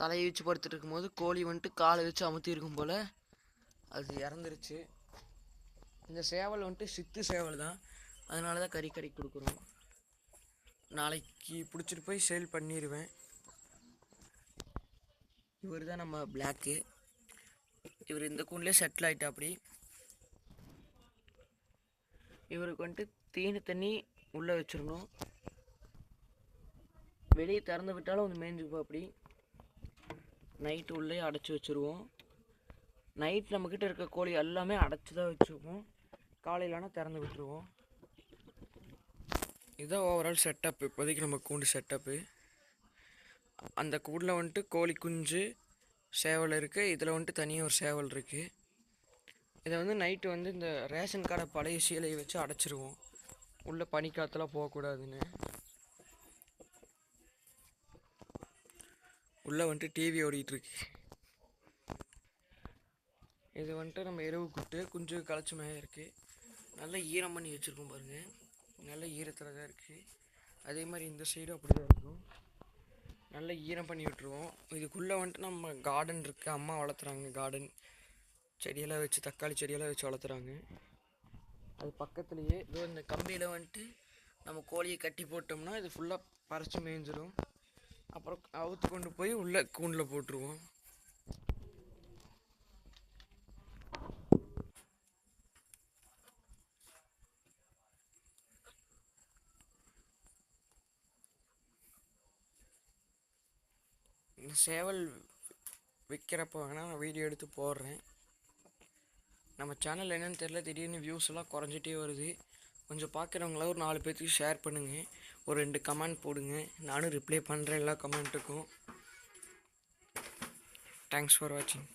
தலையை வச்சு படுத்துட்டு இருக்கும்போது கோழி வந்துட்டு காலை வச்சு அமுத்தி இருக்கும் போல் அது இறந்துருச்சு. இந்த சேவல் வந்துட்டு சித்து சேவல் தான். அதனால தான் கறி கறி கொடுக்குறோம். நாளைக்கு பிடிச்சிட்டு போய் சேல் பண்ணிடுவேன் இவர் தான் நம்ம பிளாக்கு இவர் இந்த கூண்டிலே செட்டில் ஆகிட்டா அப்படி இவருக்கு வந்துட்டு தீனி தண்ணி உள்ளே வச்சிடணும். வெளியே திறந்து விட்டாலும் வந்து மேய்ஞ்சுப்பா அப்படி நைட்டு உள்ளே அடைச்சி வச்சுருவோம். நைட் நம்மக்கிட்ட இருக்க கோழி எல்லாமே அடைச்சி தான் வச்சுருவோம் காலையில் ஆனால் திறந்து விட்டுருவோம். இதுதான் ஓவரால் செட்டப் இப்போதைக்கு நம்ம கூண்டு செட்டப்பு அந்த கூண்டில் வந்துட்டு கோழி குஞ்சு சேவல் இருக்குது இதில் வந்துட்டு தனியாக ஒரு சேவல் இருக்குது இதை வந்து நைட்டு வந்து இந்த ரேஷன் கார்டை பழைய சீலையை வச்சு அடைச்சிருவோம். உள்ளே பனிக்காற்றுலாம் போகக்கூடாதுன்னு. உள்ளே வந்துட்டு டிவி ஓடிட்டுருக்கு இது வந்துட்டு நம்ம எருவு கூட்டு குஞ்சு களைச்சி இருக்குது நல்லா ஈரம் பண்ணி வச்சுருக்கோம் பாருங்கள் நல்ல ஈரத்தில் தான் இருக்குது அதே மாதிரி இந்த சைடும் அப்படி தான் இருக்கும். நல்லா ஈரம் பண்ணி விட்டுருவோம். இதுக்குள்ளே வந்துட்டு நம்ம கார்டன் இருக்குது அம்மா வளர்த்துறாங்க கார்டன் செடியெல்லாம் வச்சு தக்காளி செடியெல்லாம் வச்சு வளர்த்துறாங்க. அது பக்கத்துலேயே இதோ இந்த கம்பியில் வந்துட்டு நம்ம கோழியை கட்டி போட்டோம்னா இது ஃபுல்லாக பறித்து மேய்ஞ்சிரும். அப்புறம் அவுத்து கொண்டு போய் உள்ள கூண்டில் போட்டுருவோம். சேவல் விற்கிறப்ப வேணால் நான் வீடியோ எடுத்து போடுறேன். நம்ம சேனல் என்னென்னு தெரியல திடீர்னு வியூஸ் எல்லாம் குறைஞ்சிட்டே வருது. கொஞ்சம் பார்க்குறவங்கள ஒரு நாலு பேர்த்துக்கு ஷேர் பண்ணுங்கள் ஒரு ரெண்டு கமெண்ட் போடுங்க. நானும் ரிப்ளை பண்ணுறேன் எல்லா கமெண்ட்டுக்கும் தேங்க்ஸ் ஃபார் வாட்சிங்